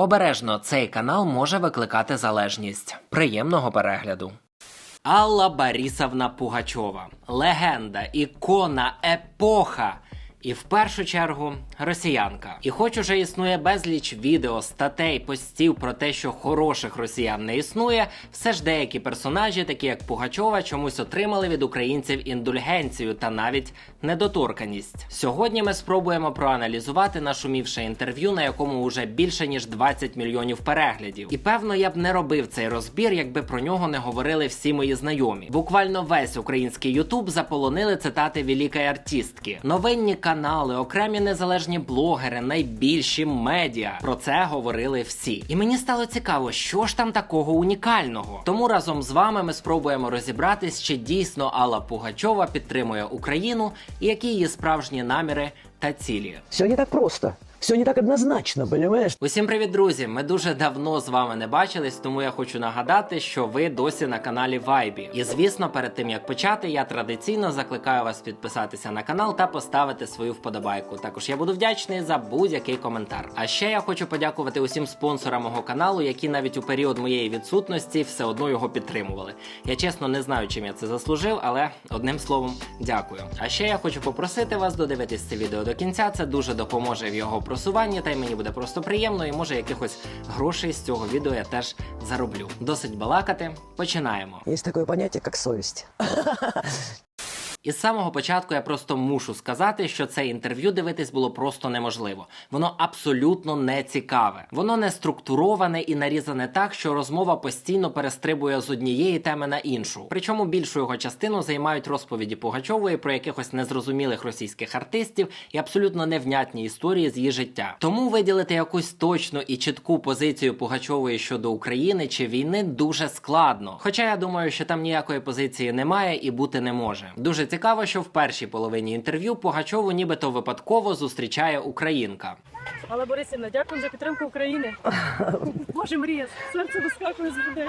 Обережно цей канал може викликати залежність. Приємного перегляду. Алла Борисовна Пугачова. Легенда, ікона, епоха. І в першу чергу росіянка. І хоч уже існує безліч відео, статей, постів про те, що хороших росіян не існує, все ж деякі персонажі, такі як Пугачова, чомусь отримали від українців індульгенцію та навіть недоторканість. Сьогодні ми спробуємо проаналізувати нашумівше інтерв'ю, на якому вже більше ніж 20 мільйонів переглядів. І певно, я б не робив цей розбір, якби про нього не говорили всі мої знайомі. Буквально весь український Ютуб заполонили цитати великої артистки. Новинні канали, окремі незалежні блогери, найбільші медіа. Про це говорили всі. І мені стало цікаво, що ж там такого унікального. Тому разом з вами ми спробуємо розібратись, чи дійсно Алла Пугачова підтримує Україну і які її справжні наміри та цілі. Все не так просто. Все не так однозначно, понимаешь? Усім привіт, друзі! Ми дуже давно з вами не бачились, тому я хочу нагадати, що ви досі на каналі Вайбі. І звісно, перед тим як почати, я традиційно закликаю вас підписатися на канал та поставити свою вподобайку. Також я буду вдячний за будь-який коментар. А ще я хочу подякувати усім спонсорам мого каналу, які навіть у період моєї відсутності все одно його підтримували. Я чесно не знаю, чим я це заслужив, але одним словом, дякую. А ще я хочу попросити вас додивитись це відео до кінця. Це дуже допоможе в його просуванні, та й мені буде просто приємно, і може якихось грошей з цього відео я теж зароблю. Досить балакати. Починаємо. Є таке поняття, як совесть. І з самого початку я просто мушу сказати, що це інтерв'ю дивитись було просто неможливо. Воно абсолютно не цікаве. Воно не структуроване і нарізане так, що розмова постійно перестрибує з однієї теми на іншу. Причому більшу його частину займають розповіді Пугачової про якихось незрозумілих російських артистів і абсолютно невнятні історії з її життя. Тому виділити якусь точну і чітку позицію Пугачової щодо України чи війни дуже складно. Хоча я думаю, що там ніякої позиції немає і бути не може. Дуже цікаво, що в першій половині інтерв'ю Пугачову нібито випадково зустрічає українка. Але Борисівна, дякую за підтримку України. Боже, мрія, серце вискакує з людей.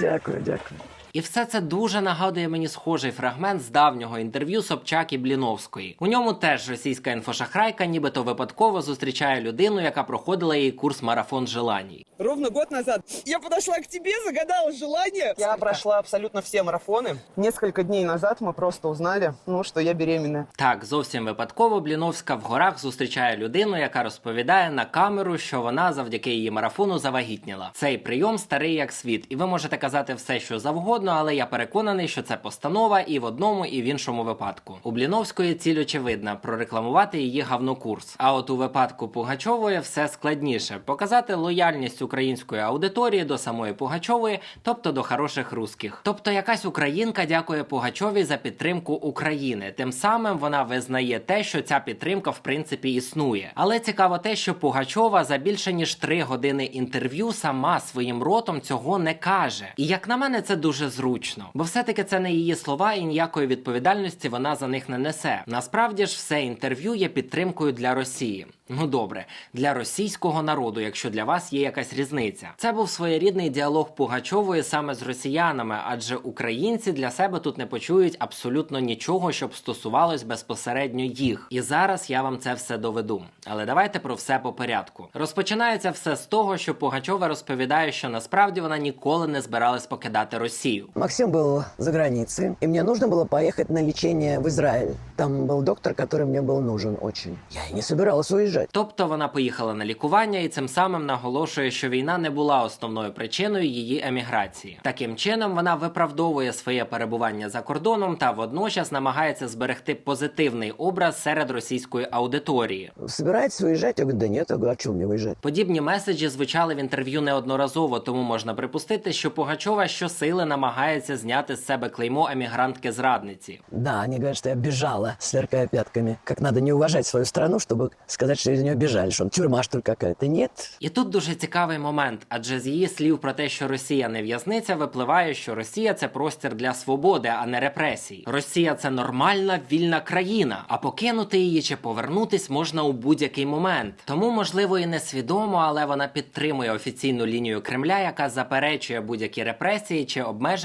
Дякую, дякую. І все це дуже нагадує мені схожий фрагмент з давнього інтерв'ю Собчак і Бліновської. У ньому теж російська інфошахрайка, нібито випадково зустрічає людину, яка проходила її курс марафон желаній. Ровно год назад я подошла к тебе, загадала желание. Я прошла абсолютно все марафоны. Несколько дней назад мы просто узнали, ну, что я беременна. Так, зовсім випадково Бліновська в горах зустрічає людину, яка розповідає на камеру, що вона завдяки її марафону завагітніла. Цей прийом старий як світ, і ви можете казати все, що завгодно, але я переконаний, що це постанова і в одному, і в іншому випадку. У Бліновської ціль очевидна прорекламувати її гавнокурс. А от у випадку Пугачової все складніше показати лояльність української аудиторії до самої Пугачової, тобто до хороших русських. Тобто якась українка дякує Пугачовій за підтримку України. Тим самим вона визнає те, що ця підтримка в принципі існує. Але цікаво те, що Пугачова за більше ніж три години інтерв'ю сама своїм ротом цього не каже. І як на мене, це дуже зручно, бо все-таки це не її слова, і ніякої відповідальності вона за них не несе. Насправді ж, все інтерв'ю є підтримкою для Росії. Ну добре, для російського народу, якщо для вас є якась різниця. Це був своєрідний діалог Пугачової саме з росіянами, адже українці для себе тут не почують абсолютно нічого, щоб стосувалось безпосередньо їх. І зараз я вам це все доведу. Але давайте про все по порядку. Розпочинається все з того, що Пугачова розповідає, що насправді вона ніколи не збиралась покидати Росію. Максим был за границей, и мне нужно было поехать на лечение в Израиль. Там был доктор, который мне был нужен очень. Я и не собиралась уезжать. Тобто вона поїхала на лікування і цим самим наголошує, що війна не була основною причиною її еміграції. Таким чином вона виправдовує своє перебування за кордоном та водночас намагається зберегти позитивний образ серед російської аудиторії. Собираетесь уезжать? Я говорю, да нет. Я говорю, а что мне уезжать? Подібні меседжі звучали в інтерв'ю неодноразово, тому можна припустити, що Пугачова щосили намагається зняти з себе клеймо емігрантки-зрадниці. Да, они говорят, что я бежала, сверкая пятками. Как надо не уважать свою страну, чтобы сказать, что из нее бежали, что он тюрьма, что ли, какая-то. Нет. І тут дуже цікавий момент, адже з її слів про те, що Росія не в'язниця, випливає, що Росія це простір для свободи, а не репресій. Росія це нормальна вільна країна, а покинути її чи повернутись можна у будь-який момент. момент. Тому, можливо, і несвідомо, але вона підтримує офіційну лінію Кремля, яка заперечує будь-які репресії чи обмеження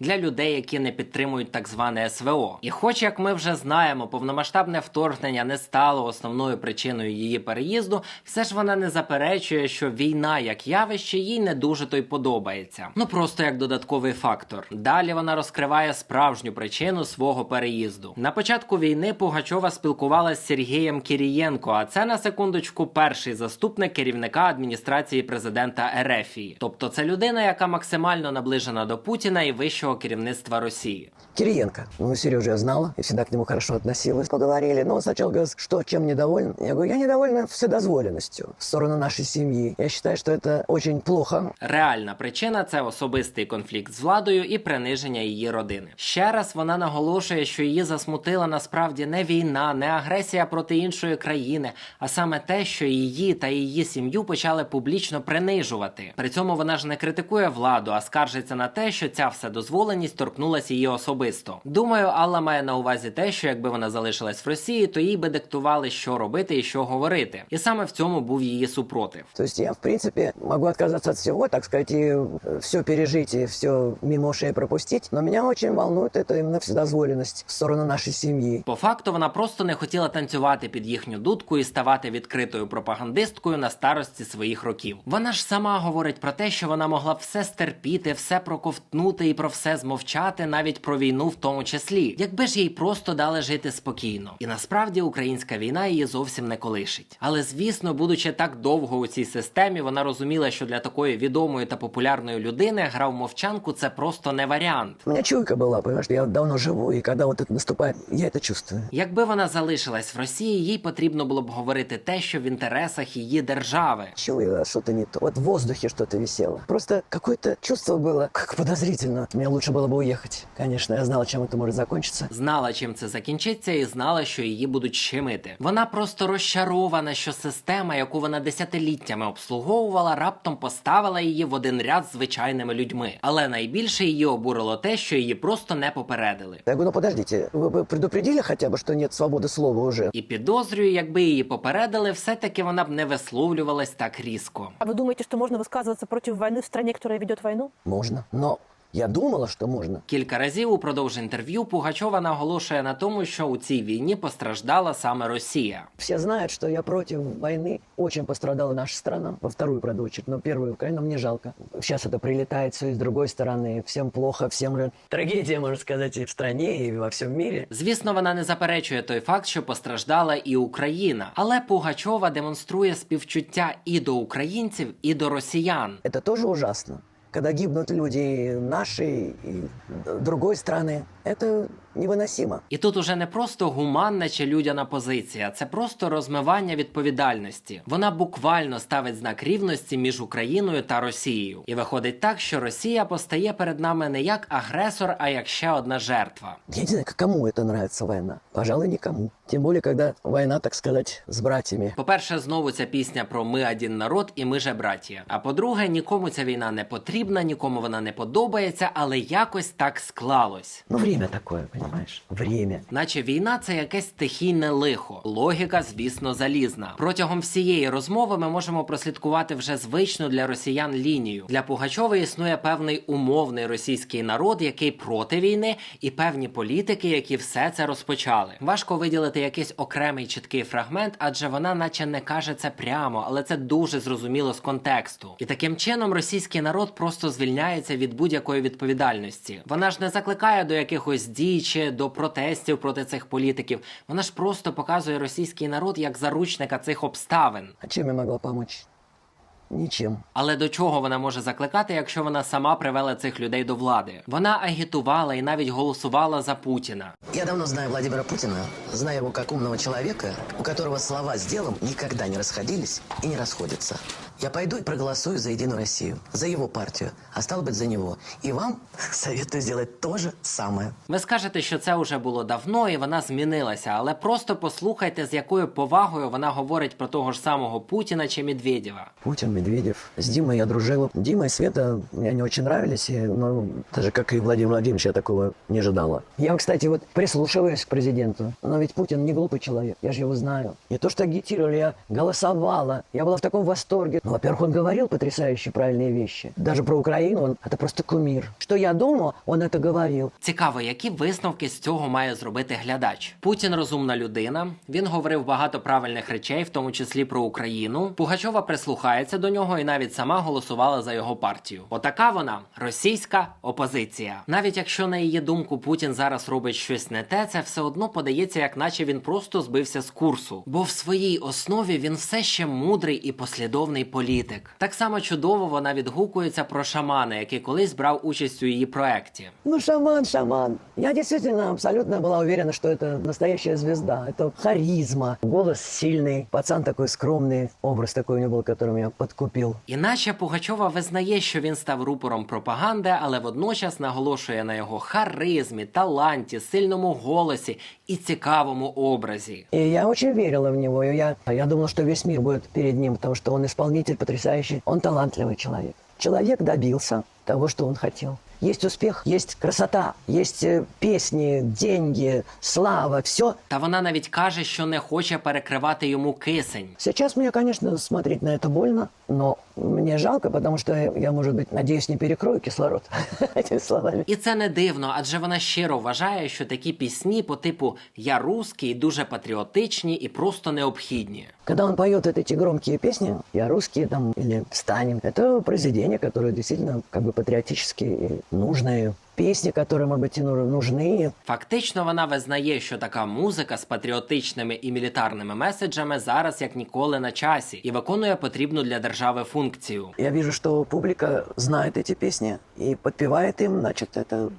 для людей, які не підтримують так зване СВО. І, хоч як ми вже знаємо, повномасштабне вторгнення не стало основною причиною її переїзду, все ж вона не заперечує, що війна як явище їй не дуже то й подобається. Ну просто як додатковий фактор. Далі вона розкриває справжню причину свого переїзду. На початку війни Пугачова спілкувалася з Сергієм Кірієнко, а це на секундочку перший заступник керівника адміністрації президента Ерефії. Тобто це людина, яка максимально наближена до Путіна і вищого керівництва Росії. Кириенко. Ну, Сережу я знала и всегда к нему хорошо относилась. Поговорили. Но он сначала говорит, что, чем недоволен? Я говорю, я недовольна вседозволенностью в сторону нашей семьи. Я считаю, что это очень плохо. Реальна причина це особистий конфлікт з владою і приниження її родини. Ще раз вона наголошує, що її засмутила насправді не війна, не агресія проти іншої країни, а саме те, що її та її сім'ю почали публічно принижувати. При цьому вона ж не критикує владу, а скаржиться на те, що ця вседозволеність торкнулася її особисто. Думаю, Алла має на увазі те, що якби вона залишилась в Росії, то їй би диктували, що робити і що говорити. І саме в цьому був її супротив. То есть я, в принципе, могу отказаться от всего, так сказать, и все пережить, и все мимо ушей пропустить. Но меня очень волнует это именно вседозволенность в сторону нашей семьи. По факту вона просто не хотіла танцювати під їхню дудку і ставати відкритою пропагандисткою на старості своїх років. Вона ж сама говорить про те, що вона могла б все стерпіти, все проковтнути і про все змовчати, навіть про війну в тому числі, якби ж їй просто дали жити спокійно. І насправді українська війна її зовсім не колишить. Але звісно, будучи так довго у цій системі, вона розуміла, що для такої відомої та популярної людини гра в мовчанку це просто не варіант. У меня чуйка была, понимаешь, я давно живу, и когда вот это наступает, я это чувствую. Якби вона залишилась в Росії, їй потрібно було б говорити те, що в інтересах її держави. Чуяла что-то не то. Вот в воздухе что-то висело. Просто какое-то чувство было, как подозрительно. Мне лучше было бы уехать. Конечно, я знала, чем это может закончиться. Знала, чим це закінчиться, і знала, що її будуть щемити. Вона просто розчарована, що система, яку вона десятиліттями обслуговувала, раптом поставила її в один ряд з звичайними людьми. Але найбільше її обурило те, що її просто не попередили. Я говорю, ну подождите, вы бы предупредили хотя бы, что нет свободы слова уже? І підозрюю, якби її попередили, все-таки вона б не висловлювалась так різко. А вы думаете, что можно высказываться против войны в стране, которая ведет войну? Можно. Но я думала, что можно. Кілька разів упродовж інтерв'ю Пугачова наголошує на тому, що у цій війні постраждала саме Росія. Все знают, что я против войны. Очень пострадала наша страна. Во вторую, правда, очередь. Но первую Украину мне жалко. Сейчас это прилетает все и с другой стороны. Всем плохо, всем же трагедия, можно сказать, и в стране, и во всем мире. Звісно, вона не заперечує той факт, що постраждала і Україна, але Пугачова демонструє співчуття і до українців, і до росіян. Это тоже ужасно. Когда гибнут люди наши и другой страны, это невыносимо. І тут уже не просто гуманна чи людяна позиція, це просто розмивання відповідальності. Вона буквально ставить знак рівності між Україною та Росією. І виходить так, що Росія постає перед нами не як агресор, а як ще одна жертва. Я не знаю, кому это нравится война. Пожалуй, никому. Тем более, когда война, так сказать, с братьями. По-перше, знову ця пісня про ми один народ і ми же братія. А по-друге, нікому ця війна не потрібна, нікому вона не подобається, але якось так склалось. Ну, время такое, понимаешь? Время. Наче війна це якесь стихійне лихо. Логіка, звісно, залізна. Протягом всієї розмови ми можемо прослідкувати вже звичну для росіян лінію. Для Пугачової існує певний умовний російський народ, який проти війни, і певні політики, які все це розпочали. Важко виділити якийсь окремий чіткий фрагмент, адже вона, наче не каже це прямо, але це дуже зрозуміло з контексту. І таким чином російський народ просто звільняється від будь-якої відповідальності. Вона ж не закликає до якихось дій чи до протестів проти цих політиків. Вона ж просто показує російський народ як заручника цих обставин. А чем я могла помочь? Ничем. Але до чого вона може закликати, якщо вона сама привела цих людей до влади? Вона агітувала і навіть голосувала за Путіна. Я давно знаю Владимира Путина, знаю его как умного человека, у которого слова с делом никогда не расходились и не расходятся. Я пойду и проголосую за Единую Россию, за его партию, а стал быть за него. И вам советую сделать то же самое. Ви скажете, що це вже було давно і вона змінилася, але просто послухайте, з якою повагою вона говорить про того ж самого Путіна чи Медведєва. Путин, Медведев. С Димой я дружил. Дима и Света мне не очень нравились, и, ну, даже как и Владимир Владимирович, я такого не ожидала. Я, кстати, вот прислушиваюсь к президенту, но ведь Путин не глупый человек, я же его знаю. И то, что агитировали, я голосовала, я была в таком восторге. Ну, во-первых, он говорил потрясающие правильные вещи. Даже про Украину он, это просто кумир. Что я думал, он это говорил. Цікаво, які висновки з цього має зробити глядач. Путін розумна людина. Він говорив багато правильних речей, в тому числі про Україну. Пугачова прислухається до нього і навіть сама голосувала за його партію. Отака вона російська опозиція. Навіть якщо на її думку Путін зараз робить щось не те, це все одно подається, як наче він просто збився з курсу. Бо в своїй основі він все ще мудрий і послідовний політик. Так само чудово вона відгукується про шамана, який колись брав участь у її проекті. Ну, шаман, шаман. Я действительно абсолютно была уверена, что это настоящая звезда. Это харизма. Голос сильный, пацан такой скромный. Образ такой у него был, которым я подкупил. Іначе Пугачова визнає, що він став рупором пропаганди, але водночас наголошує на його харизмі, таланті, сильному голосі і цікавому образі. И я очень верила в него. И я, я думала, что весь мир будет перед ним, потому что он исполнитель потрясающий. Он талантливый человек. Человек добился того, что он хотел. Есть успех, есть красота, есть э, песни, деньги, слава, все. Та вона навіть каже, що не хоче перекривати йому кисень. Сейчас мне, конечно, смотреть на это больно, но мне жалко, потому что я, может быть, надеюсь, не перекрою кислород этими словами. І це не дивно, адже вона щиро вважає, що такі пісні по типу Я русський дуже патріотичні і просто необхідні. Когда он поет вот эти громкие песни, я русский там или встанем, это произведения, которые действительно как бы патриотические и нужные. Песни, которые, может быть, и ну- нужны. Фактично, вона визнає, що така музика з патріотичними і мілітарними меседжами зараз як ніколи на часі і виконує потрібну для держави функцію. Я вижу, что публика знает эти песни и подпевает им, значит, это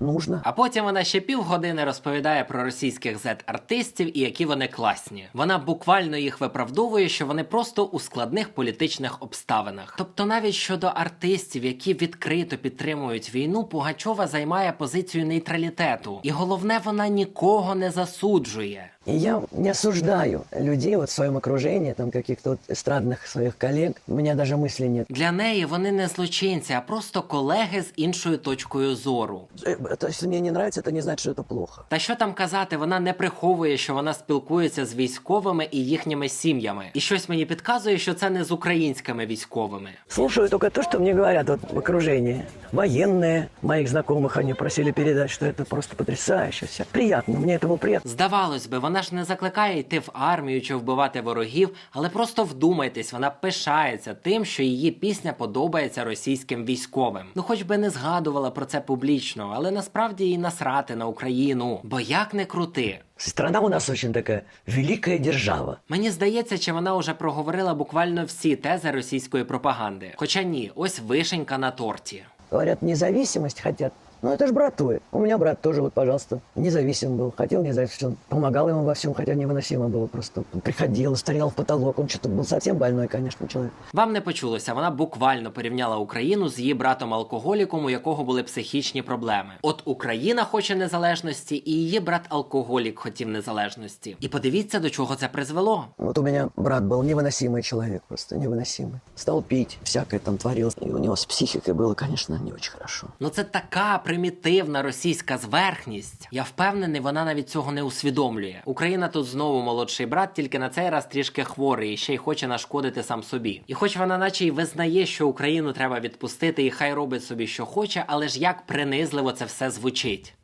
нужно. А потім вона ще півгодини розповідає про російських зет-артистів і які вони класні. Вона буквально їх виправдовує, що вони просто у складних політичних обставинах. Тобто, навіть щодо артистів, які відкрито підтримують війну, Пугачова займає позицію нейтралітету. І головне, вона нікого не засуджує. И я не осуждаю людей вот в своем окружении, там каких-то вот эстрадных своих коллег. У меня даже мысли нет. Для неї вони не злочинці, а просто колеги з іншою точкою зору. Э, То, если мне не нравится, это не значит, что это плохо. Та що там казати, вона не приховує, що вона спілкується з військовими і їхніми сім'ями. І щось мені підказує, що це не з українськими військовими. Слушаю только то, что мне говорят вот в окружении. Военные моих знакомых, они просили передать, что это просто потрясающе. Все приятно, мне это было приятно. Здавалось би, вона ж не закликає йти в армію чи вбивати ворогів, але просто вдумайтесь, вона пишається тим, що її пісня подобається російським військовим. Ну, хоч би не згадувала про це публічно, але насправді їй насрати на Україну. Бо як не крути. Страна у нас очень такая великая держава. Мені здається, чи вона вже проговорила буквально всі тези російської пропаганди. Хоча ні, ось вишенька на торті. Говорят, независимость хотят. Ну, это же брат твой. У меня брат тоже, вот, пожалуйста, независим был. Хотел независим. Помогал ему во всем, хотя невыносимо было просто. Он приходил, стрелял в потолок. Он что-то был совсем больной, конечно, человек. Вам не почулося, вона буквально порівняла Україну з її братом алкоголіком, у якого були психічні проблеми. От Україна хоче незалежності, і її брат алкоголік хотів незалежності. І подивіться, до чого це призвело. Вот у меня брат был невыносимый человек, просто невыносимый. Стал пить, всякое там творил. И у него с психикой было, конечно, не очень хорошо. Ну це така примітивна російська зверхність. Я впевнений, вона навіть цього не усвідомлює. Україна тут знову молодший брат, тільки на цей раз трішки хворий і ще й хоче нашкодити сам собі. І хоч вона, наче й визнає, що Україну треба відпустити, і хай робить собі, що хоче, але ж як принизливо це все звучить.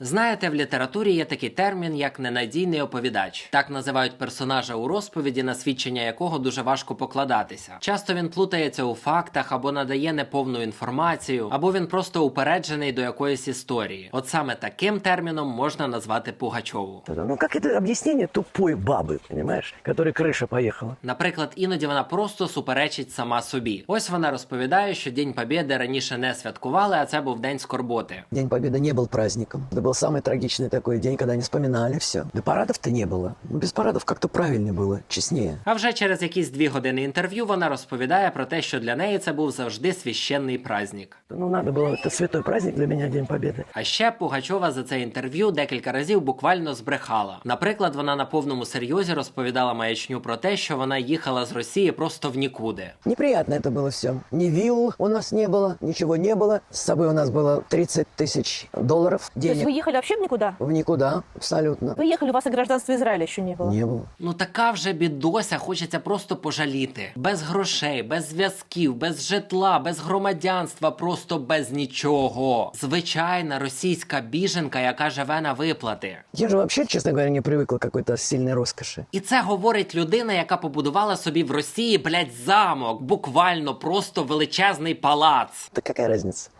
Знаєте, в літературі є такий термін, як ненадійний оповідач. Так називають персонажа у розповіді, на свідчення якого дуже важко покладатися. Часто він плутається у фактах або надає неповну інформацію, або він просто упереджений до якоїсь історії. От саме таким терміном можна назвати Пугачову. Это, Ну, как это объяснение тупой бабы, понимаешь, которой крыша поехала? Наприклад, іноді вона просто суперечить сама собі. Ось вона розповідає, що День Побєди раніше не святкували, а це був день скорботи. День Победы не был праздником. Это был был самый трагичный такой день, когда они вспоминали все. Да парадов-то не было. Ну, без парадов как-то правильнее было, честнее. А вже через якісь дві години інтерв'ю вона розповідає про те, що для неї це був завжди священний праздник. Ну, надо было, это святой праздник для меня, День Победы. А ще Пугачова за це інтерв'ю декілька разів буквально збрехала. Наприклад, вона на повному серйозі розповідала маячню про те, що вона їхала з Росії просто в нікуди. Неприятно это было все. Ни вилл у нас не было, ничего не было. С собой у нас было 30 тысяч долларов То есть денег. вы ехали вообще в никуда? В никуда, абсолютно. Вы ехали, у вас и гражданства Израиля еще не было. Не было. Ну така вже бідося, хочеться просто пожаліти. Без грошей, без зв'язків, без житла, без громадянства, просто без нічого. Звичайна російська біженка, яка живе на виплати. Я же вообще, честно говоря, не привыкла к какой-то сильной роскоши. І це говорить людина, яка побудувала собі в Росії, блядь, замок, буквально просто величезний палац. Да какая разница?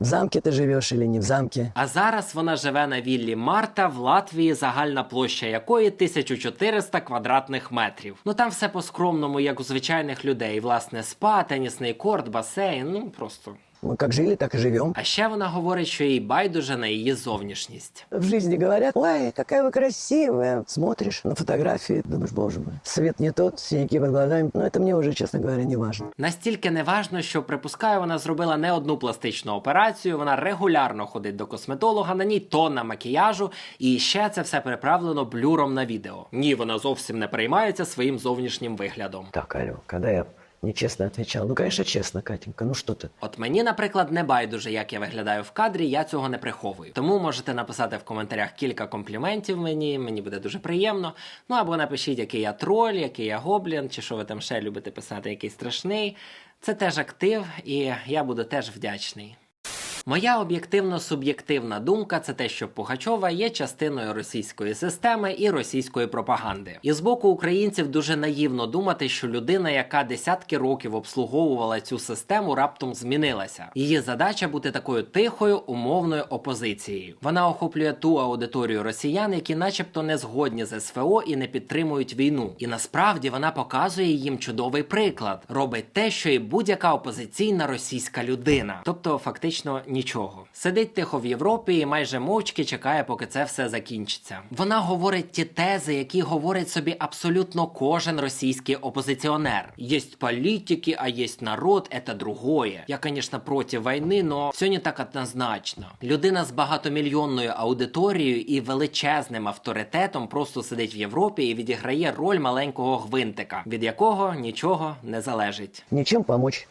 В замке ти живеш чи не в замке? А зараз вона живе на віллі Марта в Латвії, загальна площа якої 1400 квадратних метрів. Ну там все по-скромному, як у звичайних людей. Власне, спа, тенісний корт, басейн, ну просто. Мы как жили, так и живем. А ще вона говорить, що їй байдуже на її зовнішність. В жизни говорят, ой, какая вы красивая. Смотришь на фотографии, думаешь, боже мой, свет не тот, синяки под глазами. Но это мне уже, честно говоря, не важно. Настільки неважно, що припускаю, вона зробила не одну пластичну операцію. Вона регулярно ходить до косметолога, на ній тонна макіяжу, і ще це все приправлено блюром на відео. Ні, вона зовсім не переймається своїм зовнішнім виглядом. Так, алло, когда я нечестно отвечал? Ну, звісно, чесно, Катенька, ну що ти? От мені, наприклад, не байдуже, як я виглядаю в кадрі, я цього не приховую. Тому можете написати в коментарях кілька компліментів мені, мені буде дуже приємно. Ну або напишіть, який я троль, який я гоблін, чи що ви там ще любите писати, який страшний. Це теж актив, і я буду теж вдячний. Моя об'єктивно-суб'єктивна думка це те, що Пугачова є частиною російської системи і російської пропаганди. І з боку українців дуже наївно думати, що людина, яка десятки років обслуговувала цю систему, раптом змінилася. Її задача бути такою тихою, умовною опозицією. Вона охоплює ту аудиторію росіян, які, начебто, не згодні з СВО і не підтримують війну. І насправді вона показує їм чудовий приклад, робить те, що і будь-яка опозиційна російська людина, тобто фактично нічого. Сидить тихо в Європі і майже мовчки чекає, поки це все закінчиться. Вона говорить ті тези, які говорить собі абсолютно кожен російський опозиціонер. Єсть політики, а єсть народ, це другое. Я, звісно, проти війни, но все не так однозначно. Людина з багатомільйонною аудиторією і величезним авторитетом просто сидить в Європі і відіграє роль маленького гвинтика, від якого нічого не залежить. Ничем помочь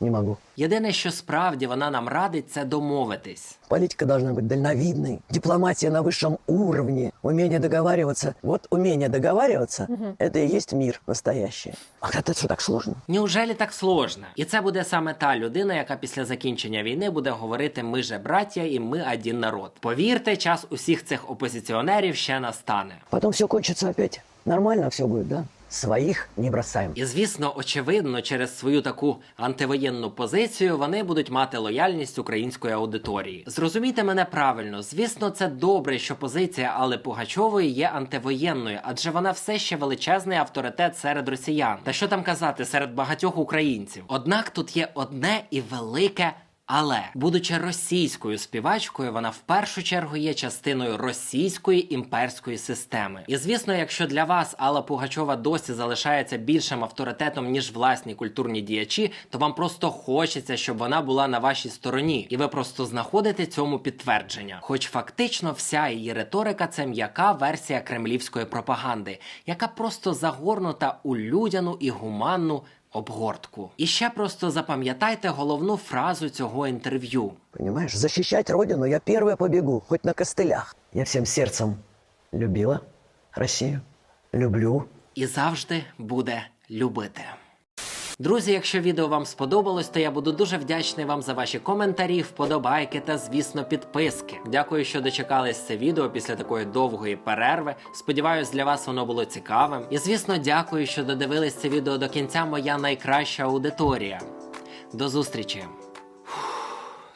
не могу. Єдине, що справді вона нам радить, це домовитись. Политика должна быть дальновидной, дипломатия на высшем уровне, умение договариваться. Вот умение договариваться – это и есть мир настоящий. А это что, так сложно? Неужели так сложно? І це буде саме та людина, яка після закінчення війни буде говорити Ми же браття і ми один народ. Повірте, час усіх цих опозиціонерів ще настане. Потом все кончится опять. Нормально все будет, да? Своих не бросаем. І звісно, очевидно, через свою таку антивоєнну позицію вони будуть мати лояльність української аудиторії. Зрозумійте мене правильно. Звісно, це добре, що позиція Алли Пугачової є антивоєнною, адже вона все ще величезний авторитет серед росіян. Та що там казати серед багатьох українців. Однак тут є одне і велике. Але, будучи російською співачкою, вона в першу чергу є частиною російської імперської системи. І звісно, якщо для вас Алла Пугачова досі залишається більшим авторитетом ніж власні культурні діячі, то вам просто хочеться, щоб вона була на вашій стороні, і ви просто знаходите цьому підтвердження. Хоч фактично вся її риторика це м'яка версія кремлівської пропаганди, яка просто загорнута у людяну і гуманну обгортку. І ще просто запам'ятайте головну фразу цього інтерв'ю. Понимаешь, защищать родину я первая побегу, хоть на костылях. Я всем сердцем любила Россию, люблю. І завжди буде любити. Друзі, якщо відео вам сподобалось, то я буду дуже вдячний вам за ваші коментарі, вподобайки та, звісно, підписки. Дякую, що дочекались це відео після такої довгої перерви. Сподіваюсь, для вас воно було цікавим. І звісно, дякую, що додивились це відео до кінця. Моя найкраща аудиторія. До зустрічі!